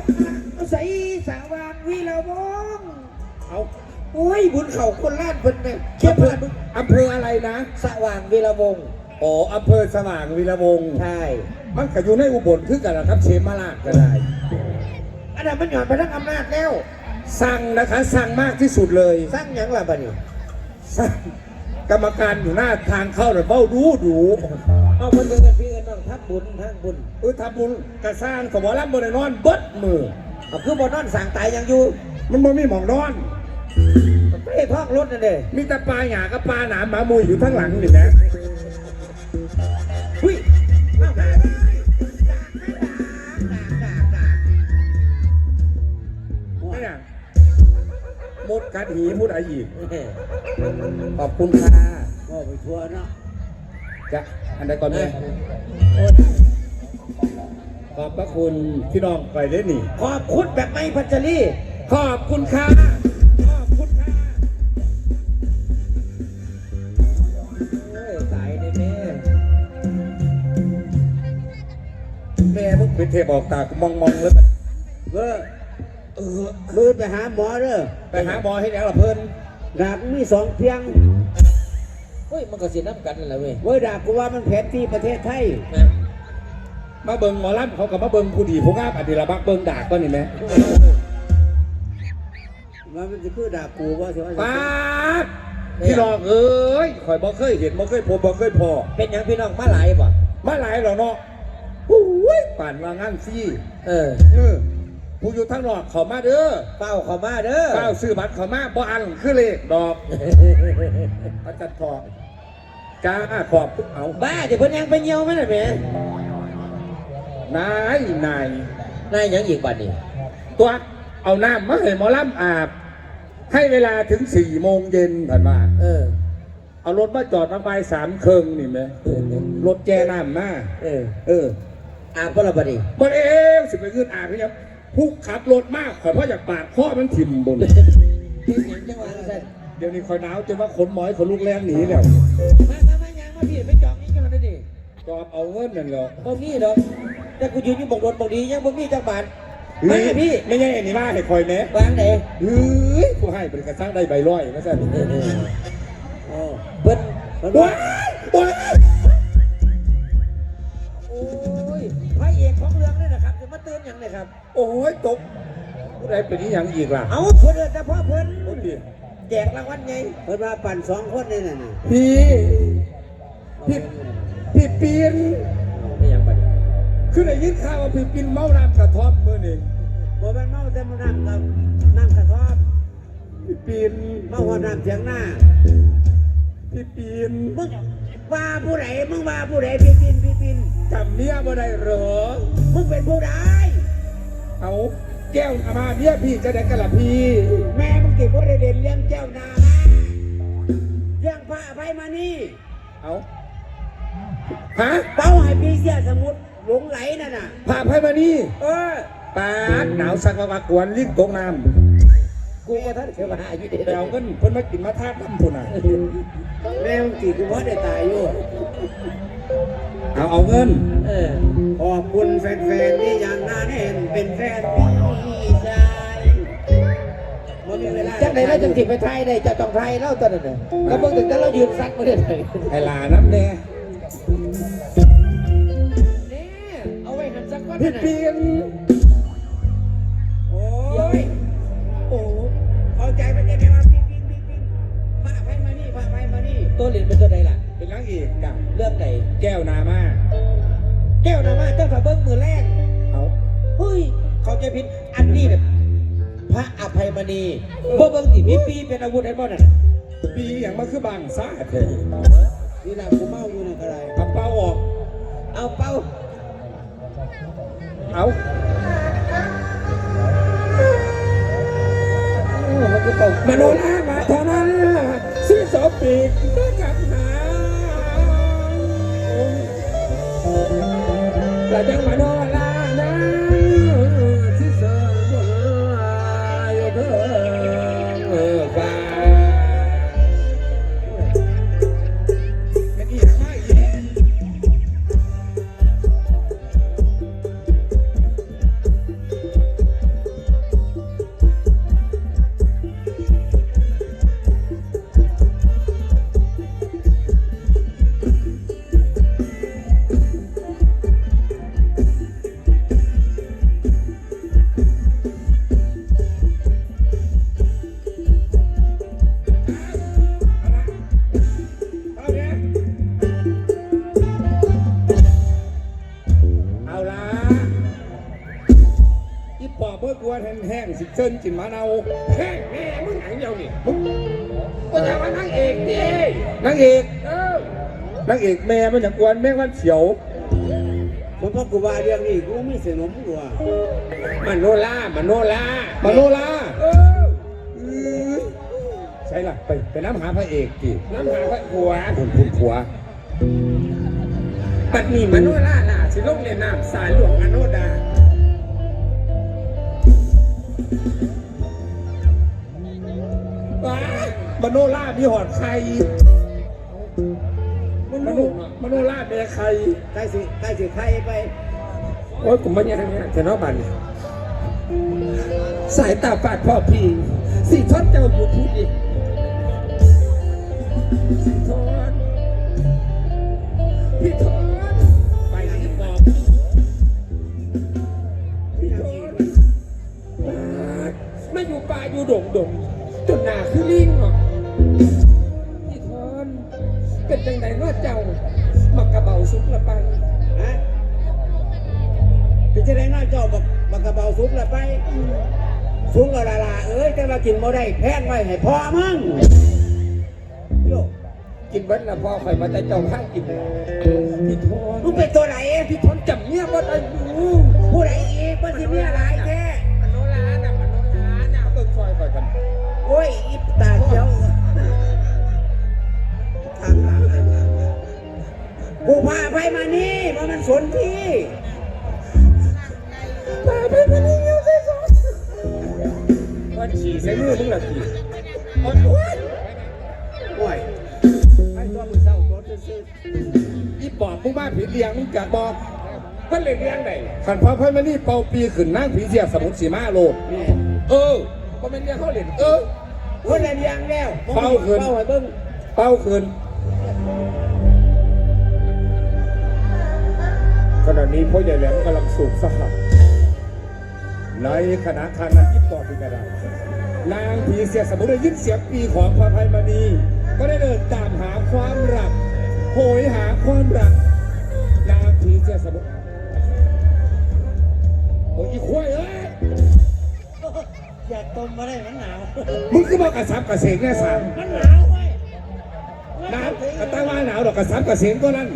มใส่สาวางวีระวงศ์เอาโอ้ยบุญเขาคนล้านเพิ่นเนี่ยอำเภออำเภออะไรนะ สว่างวีระวงศ์อ๋ออำเภอสว่างวีระวงศ์ใช่ มันก็อยู่ในอุบลคือกันนะครับเชมาลาดก็ได้ อันนั้นมันหย่อนไปทั้งอำนาจแล้ว สั่งนะคะ สั่งมากที่สุดเลย สร้างหยังล่ะบัดนี้ สั่ง กรรมการอยู่หน้าทางเข้าเนี่ยเบ้าดูดูเอาคนเดินกันพี่กันน้องทับบุญทังบุญเออทำบุญกระสร้างกับหมอลำบนนอนเบิดมือเอาคือบนนอนสั่งตายยังอยู่ มันบ่มีหมองนอนไม่ได้ท้องรถนั่นเด้มีแต่ปลาหยากับปลาหนามหมามุยอยู่ทั้งหลังนี่นะหุ้ยเอาหาได้ด่า ดกัดหีมุดอะไรอีกด่าขอบคุณค่ะก็ไปทัวร์เนาะจะอันใดก่อนเลยขอบพระคุณพี่น้องไปเล่นนี่ขอบคุณแบบไม่พัชรีขอบคุณค่ะขอบคุณค่ะโอ้ยตายเลยแม่แม่มึงเป็นเทพออกตากูมองมองๆเลยเบอร์เออ มือไปหาหมอเด้อไปหาหมอให้แล้วล่ะเพิ่นดาบมีสองเพียงเฮ้ยมันก็สิน้ำกันนั่นแหละเว้ยเว้ยดาบกูว่ามันแผนที่ประเทศไทยมาเบิ่งหมอลำเขากับมาเบิ่งผู้ดีผู้งามอดีละบักเบิ่งดากก็นี่ไหมว่ามันจะคือดาบกูว่าสิว่าป้าดพี่น้องเอ้ยข่อยบ่เคยเห็นบ่เคยพบบ่เคยพอ เป็นหยังพี่น้องมาหลายบ่มาหลายแล้วเนาะโอ้ยป่านว่างานซี่ เออเออ ผู้อยู่ทางนอกเขามาเด้อเป้าเข้ามาเด้อเก้าซื้อบัตรเขามาบ่อันคือเลขดอกอาจารย์ทองจ้าขอบเอาบ้าเดี๋ยวเพิ่นยังไปเหี่ยวมันน่ะแหม่นายนายนายหยังอีกบัดนี้ตัวเอาน้ำมาให้หมอลำอาบ ให้เวลาถึงสี่โมงเย็นผ่านมาเออ เอารถมาจอดมาไปสามเคิงนี่ไหมรถแจน้ำมาเออ เอออาบบ่ละบัดนี้บนเองสิไปขึ้นอาบพี่ครับ ผู้ขับรถมากขอยเพราะอยากปาดข้อมันถิ่มบนเฮ็ดหยังจังหวะนั้นเดี๋ยวนี้คอยหนาวจนว่าขนหมอยขนลูกแรงหนีแล้วมามามายังมาพี่ไปจองนี่จังนั้นดิจอบเอาเงินนั่นเหรอบ่มีดอกแต่กูยืนอยู่บอกโดนบอกดียังบ่มีจักบาทมาพี่ไม่ใช่อันนี้มาให้คอยแหน่วางไหนเฮ้ยผู้ให้เป็นกระซังได้ใบร้อยนะจ๊ะโอ้เพิ่นเพิ่นว้าว่ายว้าย เตือนหยังเลยครับ โอ้ยตกผู้ใดเป็นนี้ยังอีกล่ะเอาเพิ่นเอิ้นแต่พ่อเพิ่นโอ้ยแจกรางวัลไงเพิ่นว่าปั่นสองคนนี่น่ะน่ะพี่พี่พี่ปีนไม่ยังบัดนี้คือได้ยินข่าวว่าพี่ปีนเมาน้ำกระท่อมเมื่อนี่บ่แม่นเมาแต่มานั่งกับนั่งกระท่อมพี่ปีนเมาหัวน้ำเสียงหน้าพี่ปีนมึงว่าผู้ใดมึงว่าผู้ใดพี่ปินพี่ปิน จำเมียบ่ได้เหรอ มึงเป็นผู้ใดเอาแก้วอามาเมียพี่จะได้กันละพี่แม่มึงติดบ่ได้เด่นเลี้ยงเจ้านามาเลี้ยงพระอภัยมานี่เอาฮะเป้าให้ปีเสียสมุดหลงไหลนั่นน่ะ พาไพ่มานี่เออปาดหนาวสักมากวนลิ้นตกน้กูก็ท่านเทวาอยู่ำเด็ไปเอาเงินเพิ่นมากินมาทาบน้ำพุ่นอะแม่มึงติดกูว่าได้ตายอยู่ เอาเอาเงิน เออขอบคุณแฟนๆที่ยังหน้าแน่นเป็นแฟนพี่ชายบ่มีเวลาจังไหนเราจังติดไปไทยได้จะต้องไทยเล่าตอนนั้นน่ะก็เบิ่งถึงแต่เรายืนซักมาได้เลยไอ้หลาน้ำแน่เนี่ยเอาไว้หันสักก้อนพี่นะเปลี่ยนโอ้ยโอ้เอาใจไปใจไปมาปิ้นปิ้นปิ้นปิ้นพาไปมานี่พาไปมานี่ตัวเหรียญเป็นตัวใดล่ะ เป็นนางเอกกับเรื่องไหนแก้วนามาแก้วนามาเจ้าถ้าเบิ้งมือแรกเอาเฮ้ย เขาใจผิดอันนี้เนี่ยพระอภัยมณีเบิ้งเบิ้งที่มีปีเป็นอาวุธไอ้บ่นั่นปีอย่างมาคือบางซ่าเถอะนี่แหละกูเมาอยู่ในกระไรทำเป้าออก เอาเป้า เอาโอ้มันก็เป่ามโนรามาเท่านั้นสิสอบปี แต่ยัง เชิญกินมะนาวแห้งแม่มึงหนังเดียวนี่มึงก็จะมานางเอกดินางเอกเออนางเอกแม่มันจะกวนแม่งวันเฉียวผมพ่อกูว่าเรื่องนี้กูมีเสนมกูว่ามันโนล่ามันโนล่ามันโนล่าเออใช่ล่ะไปไปน้ำหาพระเอกดิน้ำหาพระผัวคุณคุณผัวปัดนี้มโนล่าล่ะสิลงเรียนน้ำสายหลวงอโนดา ว้ามโนล่ามีหอดไข่มโนมโนล่าเมียไข่ใกล้สิใกล้สิใครไป โอ้ยผมไม่ยังไงแต่นอกบันสายตาปาดพ่อพี่ สีทอดเจ้าอยู่พูดอีกสีทอด ดงดงจนหนาคือลิงหรอกพี่ทอดเป็นจังไดว่าเจ้ามักกระเบาสุกละไปฮะเป็นจะได้น้อยเจ้าบักบักกระเบาสุกละไปสูงกว่าลาลาเอ้ยแต่ว่ากินบ่ได้แพงไว้ให้พ่อมึงโยกินเบิ้ลละพ่อข่อยมาแต่เจ้าข้างกินพี่ทอนมึงเป็นตัวไหนพี่ทอน กูพาไปมานี่เพราะมันสนที่ตาเป็นมันนี่อยู่ใส่ซอยวันขี่ใส่มือมึงละขี่อ่อนอ้วนโอ้ยให้ตัวมือเศร้าตัวซื่ออีปอบมึงมาผีเลี้ยงมึงกะบอกเพิ่นเลยเลี้ยงไหนขันพ่อเพิ่นมานี่เป่าปีขึ้นนั่งผีเสียสมุนสีมาโลดๆนี่เออก็เป็นเลี้ยงเขาเล่นเออคนละเรียงแล้วเฝ้าคืนเฝ้าให้เบิ่งเป้าคืน นี้พ่อใหญ่แหลมกำลังสูบสหับในขณะทางนั้นยิบต่อเป็นกระดาษนางผีเสียสมุนได้ยินเสียงปีของพระภัยมณี ก็ได้เดินตามหาความรัก โหยหาความรัก นางผีเสียสมุนโอ้ยอีควายเอ้ยอยากต้มมาได้มันหนาวมึงคือบอกกระซับกระเสงแน่สามมันหนาวเว้ยน้ำกระตั้งว่าหนาวดอกกระซับกระเสงก็นั่น